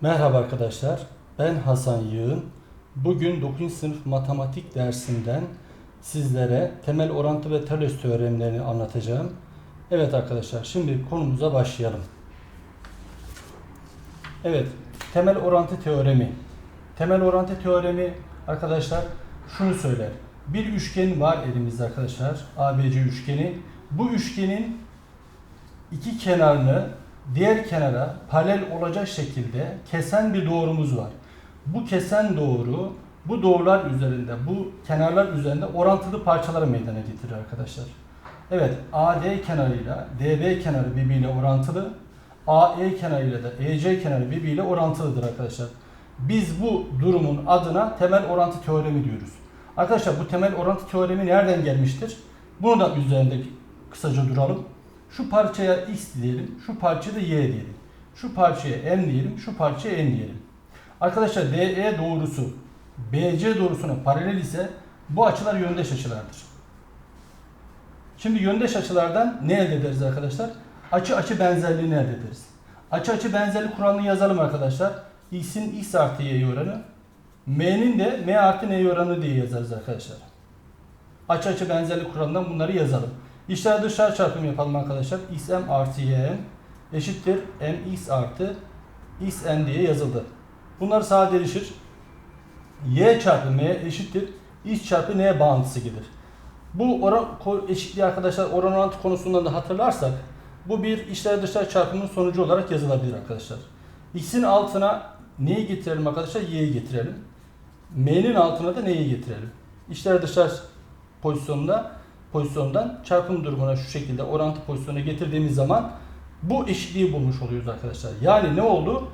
Merhaba arkadaşlar, ben Hasan Yığın. Bugün 9. sınıf matematik dersinden sizlere temel orantı ve Thales teoremlerini anlatacağım. Evet arkadaşlar, şimdi konumuza başlayalım. Evet, temel orantı teoremi. Temel orantı teoremi arkadaşlar şunu söyler. Bir üçgen var elimizde arkadaşlar, ABC üçgeni. Bu üçgenin iki kenarını diğer kenara paralel olacak şekilde kesen bir doğrumuz var. Bu kesen doğru bu doğrular üzerinde, bu kenarlar üzerinde orantılı parçaları meydana getirir arkadaşlar. Evet, AD kenarıyla DB kenarı birbiriyle orantılı. AE kenarıyla da EC kenarı birbiriyle orantılıdır arkadaşlar. Biz bu durumun adına temel orantı teoremi diyoruz. Arkadaşlar bu temel orantı teoremi nereden gelmiştir? Bunu da üzerinde kısaca duralım. Şu parçaya x diyelim, şu parçaya da y diyelim. Şu parçaya m diyelim, şu parçaya n diyelim. Arkadaşlar DE doğrusu BC doğrusuna paralel ise bu açılar yöndeş açılardır. Şimdi yöndeş açılardan ne elde ederiz arkadaşlar? Açı açı benzerliğini elde ederiz. Açı açı benzerlik kuralını yazalım arkadaşlar. X'in x artı y oranı, m'nin de m artı n oranı diye yazarız arkadaşlar. Açı açı benzerlik kuralından bunları yazalım. İçler dışlar çarpımı yapalım arkadaşlar. xm artı ym eşittir mx artı xn diye yazıldı. Bunlar sadeleşir. y çarpı m eşittir x çarpı n bağıntısı gelir. Bu oran eşitliği arkadaşlar oran orantı konusundan da hatırlarsak bu bir içler dışlar çarpımının sonucu olarak yazılabilir arkadaşlar. X'in altına neyi getirelim arkadaşlar? Y'yi getirelim. M'nin altına da neyi getirelim? İçler dışlar pozisyonunda pozisyondan çarpım durumuna şu şekilde orantı pozisyonuna getirdiğimiz zaman bu eşitliği bulmuş oluyoruz arkadaşlar. Yani ne oldu?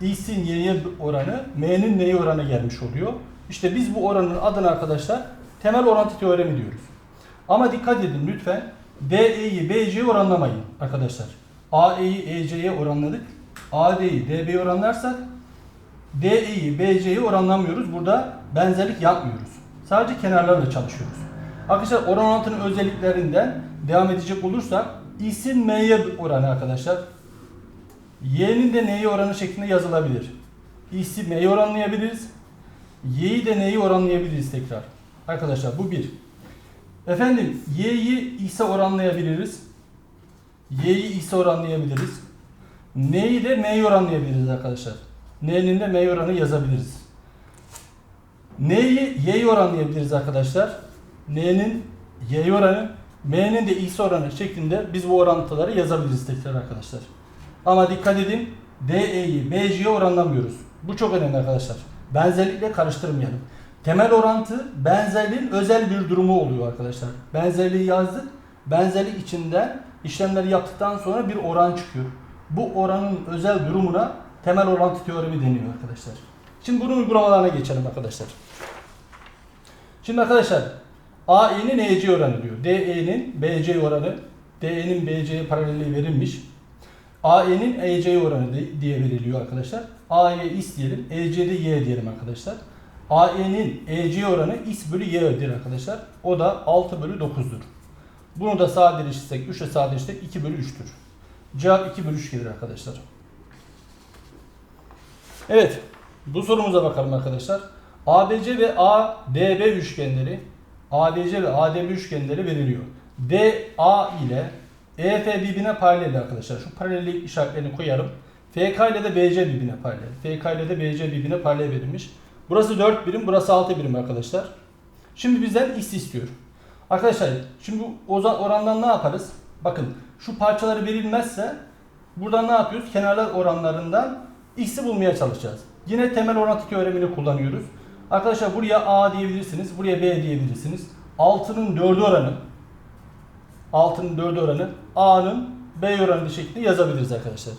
X'in y'ye oranı m'nin n'ye oranı gelmiş oluyor. İşte biz bu oranın adını arkadaşlar temel orantı teoremi diyoruz. Ama dikkat edin lütfen DE'yi BC'ye oranlamayın arkadaşlar. AE'yi EC'ye oranladık. AD'yi DB'ye oranlarsak DE'yi BC'ye oranlamıyoruz. Burada benzerlik yapmıyoruz. Sadece kenarlarla çalışıyoruz. Arkadaşlar oran orantının özelliklerinden devam edecek olursak X'in M'ye oranı arkadaşlar Y'nin de N'ye oranı şeklinde yazılabilir. X'i M'ye oranlayabiliriz. Y'yi de N'ye oranlayabiliriz tekrar. Arkadaşlar bu bir. Efendim Y'yi X'e oranlayabiliriz. Y'yi X'e oranlayabiliriz. N'yi de M'ye oranlayabiliriz arkadaşlar. N'nin de M oranı yazabiliriz. N'yi Y'ye oranlayabiliriz arkadaşlar. N'nin Y oranı, M'nin de X oranı şeklinde biz bu orantıları yazabiliriz tekrar arkadaşlar. Ama dikkat edin DE'yi BC'ye oranlamıyoruz. Bu çok önemli arkadaşlar. Benzerlikle karıştırmayalım. Temel orantı benzerliğin özel bir durumu oluyor arkadaşlar. Benzerliği yazdık. Benzerlik içinden işlemleri yaptıktan sonra bir oran çıkıyor. Bu oranın özel durumuna temel orantı teoremi deniyor arkadaşlar. Şimdi bunun uygulamalarına geçelim arkadaşlar. Şimdi arkadaşlar AE'nin EC oranı diyor. DE'nin BC oranı. DE'nin BC'ye paralelliği verilmiş. AE'nin EC oranı diye veriliyor arkadaşlar. AE X diyelim. EC'de Y diyelim arkadaşlar. AE'nin EC oranı X bölü Y'dir arkadaşlar. O da 6 bölü 9'dur. Bunu da sadeleştirsek, 3'e sadeleştirsek 2 bölü 3'tür. Cevap 2 bölü 3 gelir arkadaşlar. Evet. Bu sorumuza bakalım arkadaşlar. ABC ve ADB üçgenleri ABC ve ADB üçgenleri veriliyor. DA ile EF birbirine paralel arkadaşlar. Şu paralellik işaretlerini koyalım. FK ile de BC birbirine paralel. FK ile de BC birbirine paralel verilmiş. Burası 4 birim, burası 6 birim arkadaşlar. Şimdi bizden x istiyor. Arkadaşlar şimdi bu orandan ne yaparız? Bakın şu parçaları verilmezse buradan ne yapıyoruz? Kenarlar oranlarından x'i bulmaya çalışacağız. Yine temel orantı teoremini kullanıyoruz. Arkadaşlar buraya a diyebilirsiniz, buraya b diyebilirsiniz. 6'nın 4'ü oranı 6'nın 4'ü oranı a'nın b oranı şeklinde yazabiliriz arkadaşlar.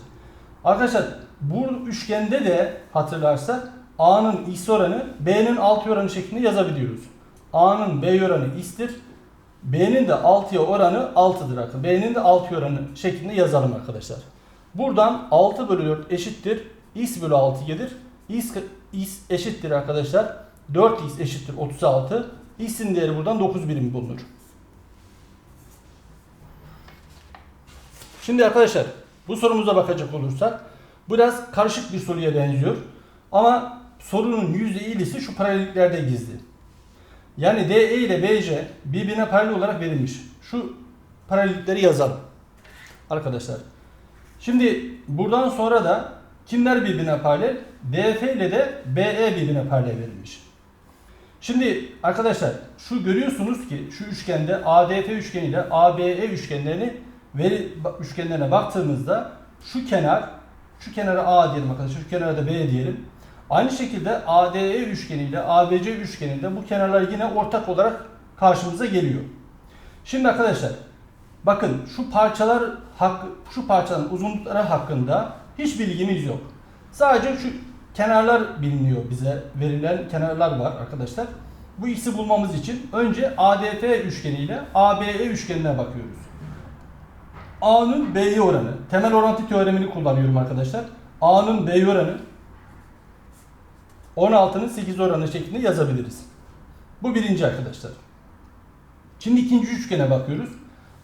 Arkadaşlar bu üçgende de hatırlarsak a'nın x oranı b'nin 6 oranı şeklinde yazabiliyoruz. a'nın b oranı x'tir. B'nin de 6'ya oranı 6'dır arkadaşlar. B'nin de 6 oranı şeklinde yazalım arkadaşlar. Buradan 6 bölü 4 eşittir. x bölü 6 gelir. x, x eşittir arkadaşlar. 4x eşittir 36. x'in değeri buradan 9 birim bulunur. Şimdi arkadaşlar bu sorumuza bakacak olursak Biraz karışık bir soruya benziyor. Ama sorunun %50'si şu paralelliklerde gizli. Yani DE ile BC birbirine paralel olarak verilmiş. Şu paralellikleri yazalım. Arkadaşlar. Şimdi buradan sonra da kimler birbirine paralel? DF ile de BE birbirine paralel verilmiş. Şimdi arkadaşlar şu görüyorsunuz ki şu üçgende ADF üçgeni ile ABE üçgenlerini veri üçgenlerine baktığımızda şu kenar şu kenara A diyelim arkadaşlar şu kenara da B diyelim. Aynı şekilde ADE üçgeni ile ABC üçgeninde bu kenarlar yine ortak olarak karşımıza geliyor. Şimdi arkadaşlar bakın şu parçalar hakkı, şu parçaların uzunlukları hakkında hiç bilgimiz yok. Sadece şu kenarlar biliniyor bize verilen kenarlar var arkadaşlar. Bu ikisi bulmamız için önce ADF üçgeni ile ABE üçgenine bakıyoruz. A'nın B'ye oranı. Temel orantı teoremini kullanıyorum arkadaşlar. A'nın B'ye oranı 16'nın 8 oranı şeklinde yazabiliriz. Bu birinci arkadaşlar. Şimdi ikinci üçgene bakıyoruz.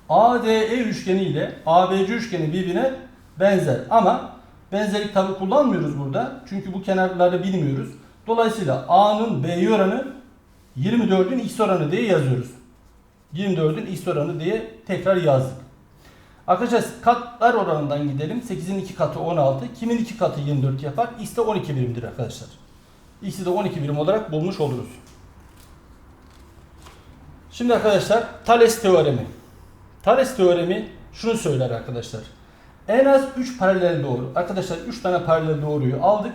ADE üçgeni ile ABC üçgeni birbirine benzer ama benzerlik tabi kullanmıyoruz burada. Çünkü bu kenarları bilmiyoruz. Dolayısıyla A'nın B'ye oranı 24'ün X oranı diye yazıyoruz. 24'ün X oranı diye tekrar yazdık. Arkadaşlar katlar oranından gidelim. 8'in 2 katı 16. Kimin 2 katı 24 yapar? X de 12 birimdir arkadaşlar. X'i de 12 birim olarak bulmuş oluruz. Şimdi arkadaşlar Thales teoremi. Thales teoremi şunu söyler arkadaşlar. En az 3 paralel doğru. Arkadaşlar 3 tane paralel doğruyu aldık.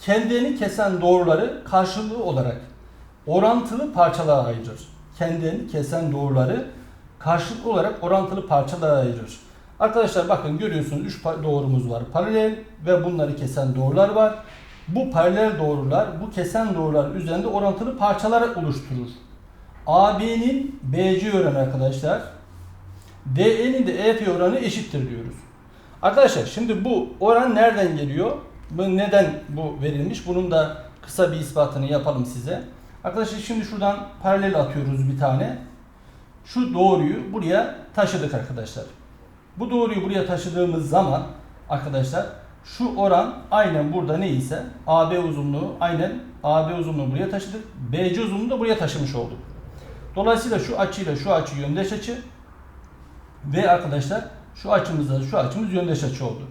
Kendini kesen doğruları karşılığı olarak orantılı parçalara ayırır. Kendini kesen doğruları karşılıklı olarak orantılı parçalara ayırır. Arkadaşlar bakın görüyorsunuz 3 doğrumuz var. Paralel ve bunları kesen doğrular var. Bu paralel doğrular bu kesen doğrular üzerinde orantılı parçalar oluşturur. AB'nin BC oranı arkadaşlar DE'nin de EF oranı eşittir diyoruz. Arkadaşlar şimdi bu oran nereden geliyor? Bu neden bu verilmiş? Bunun da kısa bir ispatını yapalım size. Arkadaşlar şimdi şuradan paralel atıyoruz bir tane. Şu doğruyu buraya taşıdık arkadaşlar. Bu doğruyu buraya taşıdığımız zaman arkadaşlar şu oran aynen burada neyse AB uzunluğu aynen AB uzunluğu buraya taşıdık. BC uzunluğunu da buraya taşımış olduk. Dolayısıyla şu açıyla şu açı yöndeş açı ve arkadaşlar şu açımızda şu açımız yöndeş açı oldu.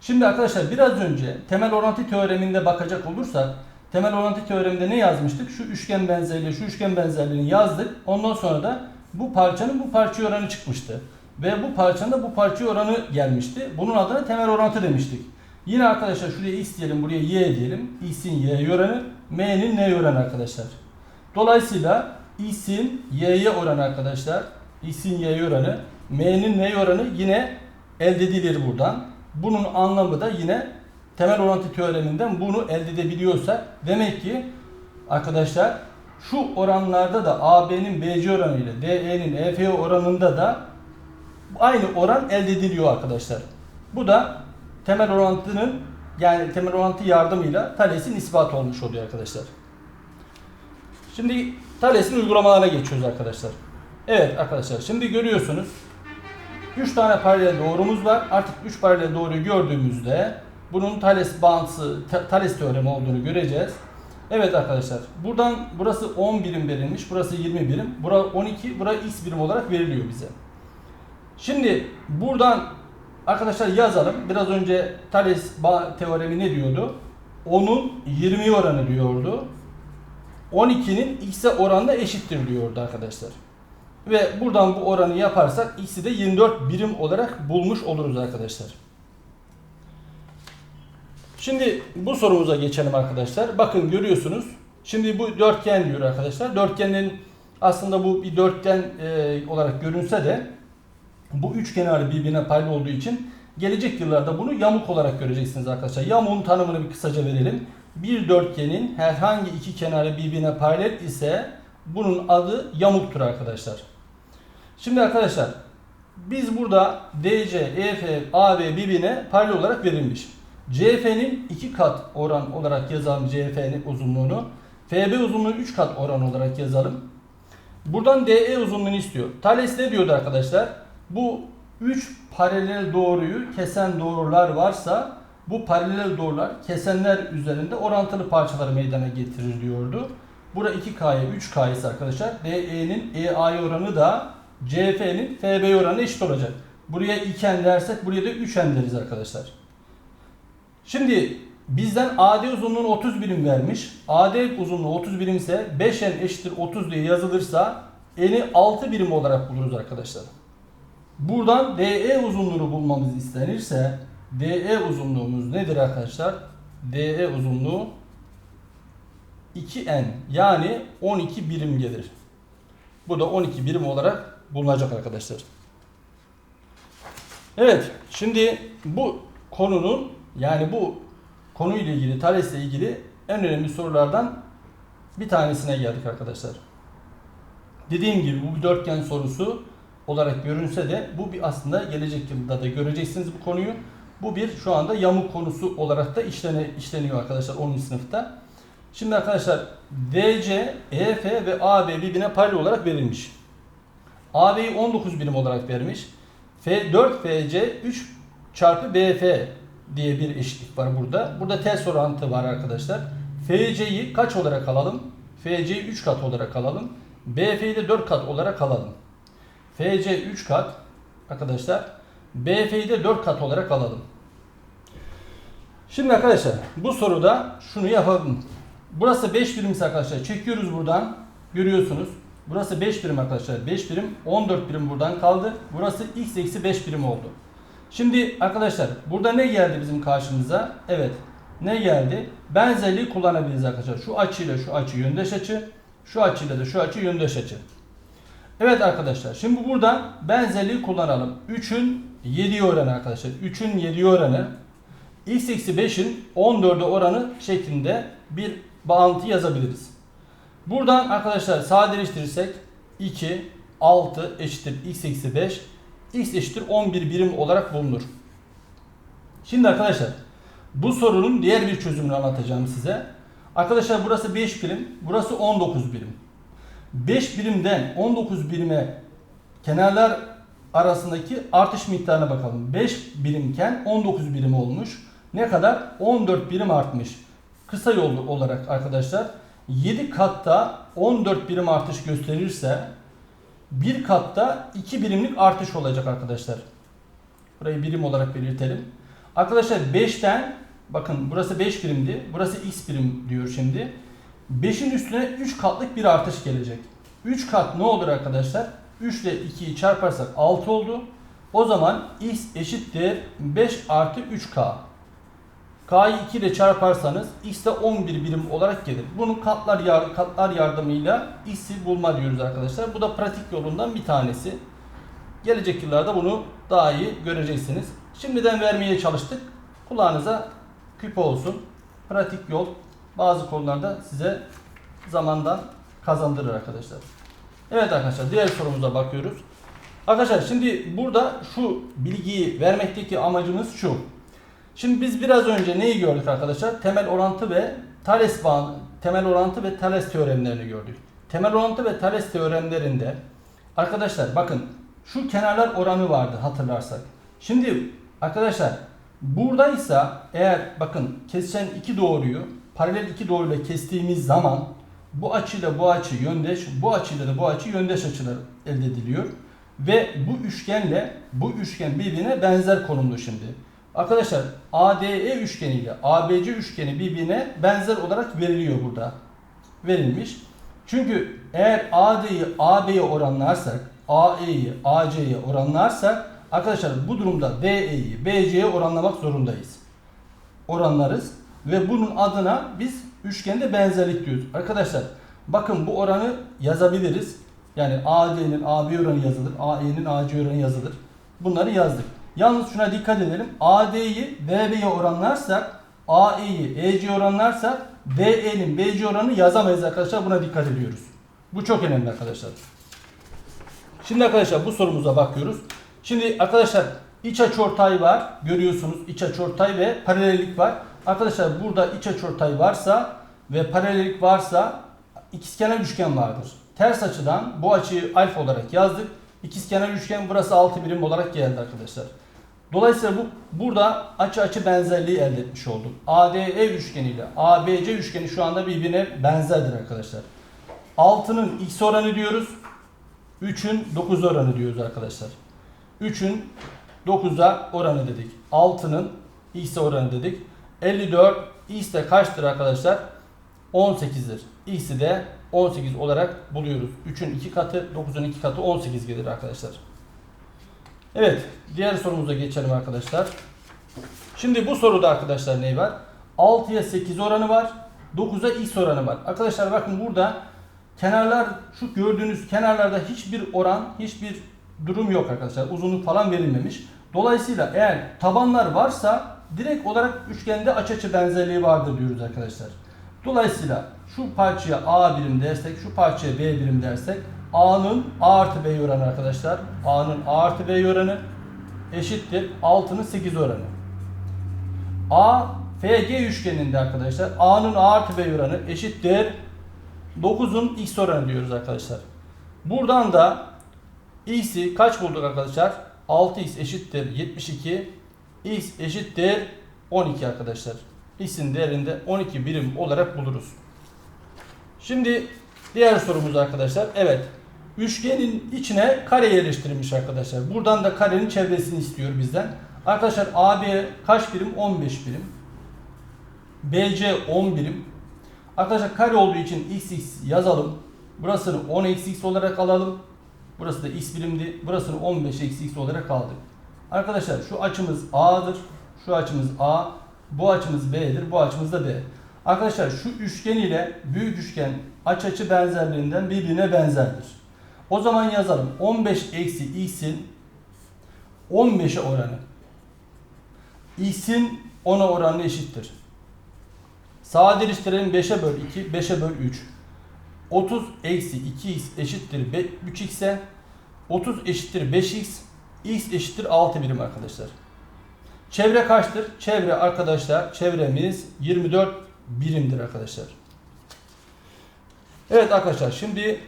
Şimdi arkadaşlar biraz önce temel orantı teoreminde bakacak olursak temel orantı teoreminde ne yazmıştık? Şu üçgen benzerliği, şu üçgen benzerliğini yazdık. Ondan sonra da bu parçanın bu parçaya oranı çıkmıştı. Ve bu parçanın da bu parçaya oranı gelmişti. Bunun adına temel orantı demiştik. Yine arkadaşlar şuraya x diyelim, buraya y diyelim. x'in y oranı, m'nin n oranı arkadaşlar. Dolayısıyla x'in y'ye oranı arkadaşlar. x'in y oranı, m'nin n oranı yine elde edilir buradan. Bunun anlamı da yine temel orantı teoreminden bunu elde edebiliyorsak demek ki arkadaşlar şu oranlarda da AB'nin BC oranı ile DE'nin EF oranında da aynı oran elde ediliyor arkadaşlar. Bu da temel orantının yani temel orantı yardımıyla Thales'in ispatı olmuş oluyor arkadaşlar. Şimdi Thales'in uygulamalarına geçiyoruz arkadaşlar. Evet arkadaşlar şimdi görüyorsunuz 3 tane paralel doğrumuz var. Artık 3 paralel doğruyu gördüğümüzde bunun Thales bağıntısı, Thales teoremi olduğunu göreceğiz. Evet arkadaşlar buradan burası 10 birim verilmiş. Burası 20 birim. Bura 12, bura x birim olarak veriliyor bize. Şimdi buradan arkadaşlar yazalım. Biraz önce Thales teoremi ne diyordu? 10'un 20 oranı diyordu. 12'nin x'e oranla eşittir diyordu arkadaşlar. Ve buradan bu oranı yaparsak x'i de 24 birim olarak bulmuş oluruz arkadaşlar. Şimdi bu sorumuza geçelim arkadaşlar. Bakın görüyorsunuz. Şimdi bu dörtgen diyor arkadaşlar. Dörtgenin aslında bu bir dörtgen e, olarak görünse de bu üç kenarı birbirine paralel olduğu için gelecek yıllarda bunu yamuk olarak göreceksiniz arkadaşlar. Yamuğun tanımını bir kısaca verelim. Bir dörtgenin herhangi iki kenarı birbirine paralel ise bunun adı yamuktur arkadaşlar. Şimdi arkadaşlar biz burada DC, EF, AB birbirine paralel olarak verilmiş. CF'nin 2 kat oran olarak yazalım CF'nin uzunluğunu. FB uzunluğu 3 kat oran olarak yazalım. Buradan DE uzunluğunu istiyor. Thales ne diyordu arkadaşlar? Bu 3 paralel doğruyu kesen doğrular varsa bu paralel doğrular kesenler üzerinde orantılı parçaları meydana getirir diyordu. Bura 2K'ya 3K ise arkadaşlar DE'nin EA'ya oranı da CF'nin FB oranı eşit olacak. Buraya 2N dersek buraya da 3N deriz arkadaşlar. Şimdi bizden AD uzunluğunu 30 birim vermiş. AD uzunluğu 30 birim ise 5N eşittir 30 diye yazılırsa N'i 6 birim olarak buluruz arkadaşlar. Buradan DE uzunluğunu bulmamız istenirse DE uzunluğumuz nedir arkadaşlar? DE uzunluğu 2N yani 12 birim gelir. Bu da 12 birim olarak bulunacak arkadaşlar. Evet şimdi bu konunun yani bu konuyla ilgili Thales'le ilgili en önemli sorulardan bir tanesine geldik arkadaşlar. Dediğim gibi bu bir dörtgen sorusu olarak görünse de bu bir aslında gelecek yılda da göreceksiniz bu konuyu. Bu bir şu anda yamuk konusu olarak da işlene, işleniyor arkadaşlar 10. sınıfta. Şimdi arkadaşlar DC, EF ve AB birbirine paralel olarak verilmiş. AB'yi 19 birim olarak vermiş. F 4 FC 3 çarpı BF diye bir eşitlik var burada. Burada ters orantı var arkadaşlar. FC'yi kaç olarak alalım? FC'yi 3 kat olarak alalım. BF'yi de 4 kat olarak alalım. FC 3 kat arkadaşlar. BF'yi de 4 kat olarak alalım. Şimdi arkadaşlar bu soruda şunu yapalım. Burası 5 birimse arkadaşlar çekiyoruz buradan. Görüyorsunuz. Burası 5 birim arkadaşlar. 5 birim 14 birim buradan kaldı. Burası x eksi 5 birim oldu. Şimdi arkadaşlar burada ne geldi bizim karşımıza? Evet. Ne geldi? Benzerliği kullanabiliriz arkadaşlar. Şu açıyla şu açı yöndeş açı. Şu açıyla da şu açı yöndeş açı. Evet arkadaşlar. Şimdi buradan benzerliği kullanalım. 3'ün 7'ye oranı arkadaşlar. 3'ün 7'ye oranı x eksi 5'in 14'e oranı şeklinde bir bağıntı yazabiliriz. Buradan arkadaşlar sadeleştirirsek 2, 6 eşittir x eksi 5, x eşittir 11 birim olarak bulunur. Şimdi arkadaşlar bu sorunun diğer bir çözümünü anlatacağım size. Arkadaşlar burası 5 birim, burası 19 birim. 5 birimden 19 birime kenarlar arasındaki artış miktarına bakalım. 5 birimken 19 birim olmuş. Ne kadar? 14 birim artmış. Kısa yol olarak arkadaşlar 7 katta 14 birim artış gösterirse bir katta 2 birimlik artış olacak arkadaşlar. Burayı birim olarak belirtelim. Arkadaşlar 5'ten bakın burası 5 birimdi. Burası x birim diyor şimdi. 5'in üstüne 3 katlık bir artış gelecek. 3 kat ne olur arkadaşlar? 3 ile 2'yi çarparsak 6 oldu. O zaman x eşittir 5 artı 3k. K'yı 2 ile çarparsanız x de 11 birim olarak gelir. Bunun katlar, yar katlar yardımıyla x'i bulma diyoruz arkadaşlar. Bu da pratik yolundan bir tanesi. Gelecek yıllarda bunu daha iyi göreceksiniz. Şimdiden vermeye çalıştık. Kulağınıza küpe olsun. Pratik yol bazı konularda size zamandan kazandırır arkadaşlar. Evet arkadaşlar diğer sorumuza bakıyoruz. Arkadaşlar şimdi burada şu bilgiyi vermekteki amacımız şu. Şimdi biz biraz önce neyi gördük arkadaşlar? Temel orantı ve Thales bağ temel orantı ve Thales teoremlerini gördük. Temel orantı ve Thales teoremlerinde arkadaşlar bakın şu kenarlar oranı vardı hatırlarsak. Şimdi arkadaşlar buradaysa eğer bakın kesişen iki doğruyu paralel iki doğruyla kestiğimiz zaman bu açıyla bu açı yöndeş, bu açıyla da bu açı yöndeş açılar elde ediliyor. Ve bu üçgenle bu üçgen birbirine benzer konumlu şimdi. Arkadaşlar ADE üçgeni ile ABC üçgeni birbirine benzer olarak veriliyor burada. Verilmiş. Çünkü eğer AD'yi AB'ye oranlarsak, AE'yi AC'ye oranlarsak arkadaşlar bu durumda DE'yi BC'ye oranlamak zorundayız. Oranlarız ve bunun adına biz üçgende benzerlik diyoruz. Arkadaşlar bakın bu oranı yazabiliriz. Yani AD'nin AB oranı yazılır, AE'nin AC oranı yazılır. Bunları yazdık. Yalnız şuna dikkat edelim. AD'yi DB'ye oranlarsak, AE'yi EC'ye oranlarsak DE'nin BC oranı yazamayız arkadaşlar. Buna dikkat ediyoruz. Bu çok önemli arkadaşlar. Şimdi arkadaşlar bu sorumuza bakıyoruz. Şimdi arkadaşlar iç açıortay var. Görüyorsunuz iç açıortay ve paralellik var. Arkadaşlar burada iç açıortay varsa ve paralellik varsa ikizkenar üçgen vardır. Ters açıdan bu açıyı alfa olarak yazdık. İkizkenar üçgen burası 6 birim olarak geldi arkadaşlar. Dolayısıyla bu burada açı açı benzerliği elde etmiş olduk. ADE üçgeni ile ABC üçgeni şu anda birbirine benzerdir arkadaşlar. 6'nın x oranı diyoruz. 3'ün 9 oranı diyoruz arkadaşlar. 3'ün 9'a oranı dedik. 6'nın x oranı dedik. 54 x de kaçtır arkadaşlar? 18'dir. x'i de 18 olarak buluyoruz. 3'ün 2 katı, 9'un 2 katı 18 gelir arkadaşlar. Evet, diğer sorumuza geçelim arkadaşlar. Şimdi bu soruda arkadaşlar ne var? 6'ya 8 oranı var. 9'a x oranı var. Arkadaşlar bakın burada kenarlar şu gördüğünüz kenarlarda hiçbir oran, hiçbir durum yok arkadaşlar. Uzunluk falan verilmemiş. Dolayısıyla eğer tabanlar varsa direkt olarak üçgende aç açı benzerliği vardır diyoruz arkadaşlar. Dolayısıyla şu parçaya A birim dersek, şu parçaya B birim dersek A'nın A artı B oranı arkadaşlar. A'nın A artı B oranı eşittir 6'nın 8 oranı. A FG üçgeninde arkadaşlar A'nın A artı B oranı eşittir 9'un X oranı diyoruz arkadaşlar. Buradan da X'i kaç bulduk arkadaşlar? 6X eşittir 72 X eşittir 12 arkadaşlar. X'in değerinde 12 birim olarak buluruz. Şimdi diğer sorumuz arkadaşlar. Evet. Üçgenin içine kare yerleştirilmiş arkadaşlar. Buradan da karenin çevresini istiyor bizden. Arkadaşlar AB kaç birim? 15 birim. BC 10 birim. Arkadaşlar kare olduğu için x x yazalım. Burasını 10 eksi x olarak alalım. Burası da x birimdi. Burasını 15 eksi x olarak aldık. Arkadaşlar şu açımız A'dır. Şu açımız A. Bu açımız B'dir. Bu açımız da B. Arkadaşlar şu üçgen ile büyük üçgen aç açı benzerliğinden birbirine benzerdir. O zaman yazalım. 15 eksi x'in 15'e oranı. x'in 10'a oranı eşittir. Sadeleştirelim 5'e böl 2, 5'e böl 3. 30 eksi 2x eşittir 3x'e. 30 eşittir 5x. x eşittir 6 birim arkadaşlar. Çevre kaçtır? Çevre arkadaşlar çevremiz 24 birimdir arkadaşlar. Evet arkadaşlar şimdi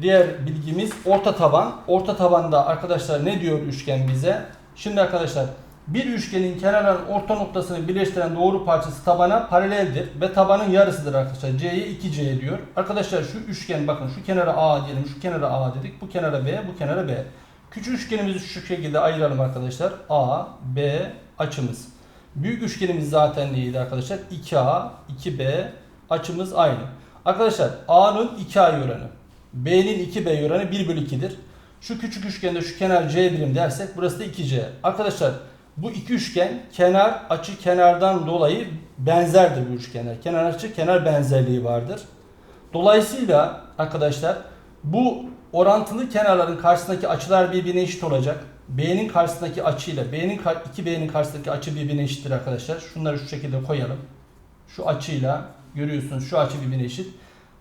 diğer bilgimiz orta taban. Orta tabanda arkadaşlar ne diyor üçgen bize? Şimdi arkadaşlar bir üçgenin kenarların orta noktasını birleştiren doğru parçası tabana paraleldir ve tabanın yarısıdır arkadaşlar. C'ye 2C diyor. Arkadaşlar şu üçgen bakın şu kenara A diyelim, şu kenara A dedik, bu kenara B, bu kenara B. Küçük üçgenimizi şu şekilde ayıralım arkadaşlar. A, B açımız. Büyük üçgenimiz zaten neydi arkadaşlar? 2A, 2B açımız aynı. Arkadaşlar A'nın 2A oranı, B'nin 2B oranı 1 bölü 2'dir. Şu küçük üçgende şu kenar C birim dersek burası da 2C. Arkadaşlar bu iki üçgen kenar açı kenardan dolayı benzerdir bu üçgenler. Kenar açı kenar benzerliği vardır. Dolayısıyla arkadaşlar bu orantılı kenarların karşısındaki açılar birbirine eşit olacak. B'nin karşısındaki açıyla B'nin 2B'nin karşısındaki açı birbirine eşittir arkadaşlar. Şunları şu şekilde koyalım. Şu açıyla görüyorsunuz şu açı birbirine eşit.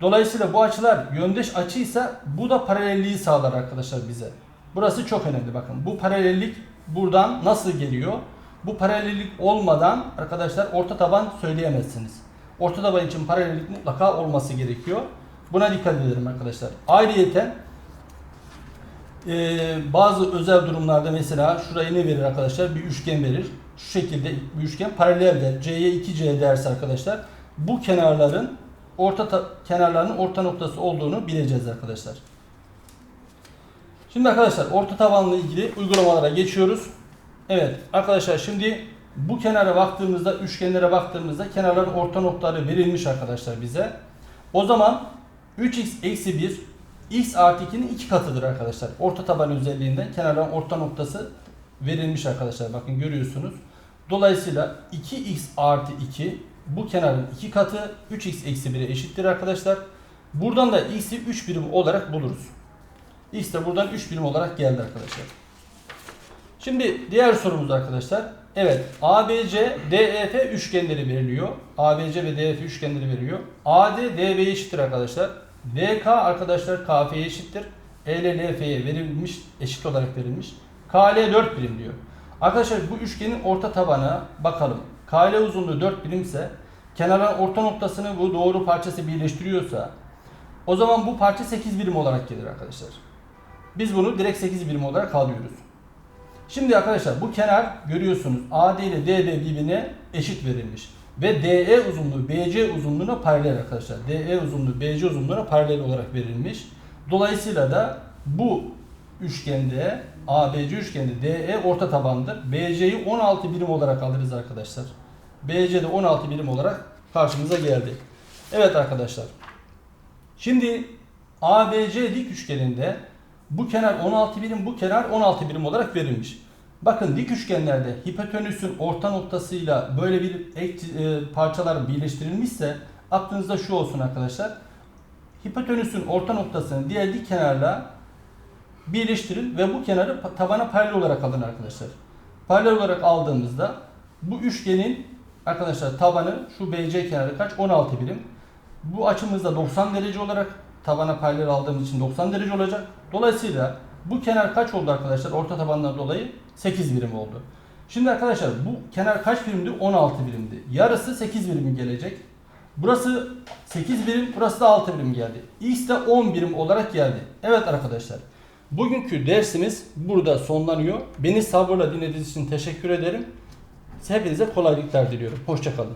Dolayısıyla bu açılar yöndeş açıysa bu da paralelliği sağlar arkadaşlar bize. Burası çok önemli bakın. Bu paralellik buradan nasıl geliyor? Bu paralellik olmadan arkadaşlar orta taban söyleyemezsiniz. Orta taban için paralellik mutlaka olması gerekiyor. Buna dikkat edelim arkadaşlar. Ayrıyeten ee, bazı özel durumlarda mesela şurayı ne verir arkadaşlar? Bir üçgen verir. Şu şekilde bir üçgen paraleldir. C'ye 2C derse arkadaşlar bu kenarların orta ta- kenarlarının orta noktası olduğunu bileceğiz arkadaşlar. Şimdi arkadaşlar orta tabanla ilgili uygulamalara geçiyoruz. Evet arkadaşlar şimdi bu kenara baktığımızda üçgenlere baktığımızda kenarların orta noktaları verilmiş arkadaşlar bize. O zaman 3x eksi 1 x artı 2'nin iki katıdır arkadaşlar. Orta taban özelliğinden kenarların orta noktası verilmiş arkadaşlar. Bakın görüyorsunuz. Dolayısıyla 2x artı 2 bu kenarın iki katı 3x eksi 1'e eşittir arkadaşlar. Buradan da x'i 3 birim olarak buluruz. X de buradan 3 birim olarak geldi arkadaşlar. Şimdi diğer sorumuz arkadaşlar. Evet ABC DEF üçgenleri veriliyor. ABC ve DEF üçgenleri veriliyor. AD DB'ye eşittir arkadaşlar. DK arkadaşlar KF'ye eşittir. E ile LF'ye verilmiş, eşit olarak verilmiş. KL 4 birim diyor. Arkadaşlar bu üçgenin orta tabanı bakalım. KL uzunluğu 4 birimse kenarların orta noktasını bu doğru parçası birleştiriyorsa o zaman bu parça 8 birim olarak gelir arkadaşlar. Biz bunu direkt 8 birim olarak alıyoruz. Şimdi arkadaşlar bu kenar görüyorsunuz AD ile DD birbirine eşit verilmiş. Ve DE uzunluğu BC uzunluğuna paralel arkadaşlar. DE uzunluğu BC uzunluğuna paralel olarak verilmiş. Dolayısıyla da bu üçgende ABC üçgende DE orta tabandır. BC'yi 16 birim olarak alırız arkadaşlar. BC de 16 birim olarak karşımıza geldi. Evet arkadaşlar. Şimdi ABC dik üçgeninde bu kenar 16 birim, bu kenar 16 birim olarak verilmiş. Bakın dik üçgenlerde hipotenüsün orta noktasıyla böyle bir ek e, parçalar birleştirilmişse aklınızda şu olsun arkadaşlar. Hipotenüsün orta noktasını diğer dik kenarla birleştirin ve bu kenarı tabana paralel olarak alın arkadaşlar. Paralel olarak aldığımızda bu üçgenin arkadaşlar tabanı şu BC kenarı kaç? 16 birim. Bu açımızda 90 derece olarak tabana paralel aldığımız için 90 derece olacak. Dolayısıyla bu kenar kaç oldu arkadaşlar? Orta tabandan dolayı 8 birim oldu. Şimdi arkadaşlar bu kenar kaç birimdi? 16 birimdi. Yarısı 8 birim gelecek. Burası 8 birim, burası da 6 birim geldi. X de 10 birim olarak geldi. Evet arkadaşlar. Bugünkü dersimiz burada sonlanıyor. Beni sabırla dinlediğiniz için teşekkür ederim. Hepinize kolaylıklar diliyorum. Hoşçakalın.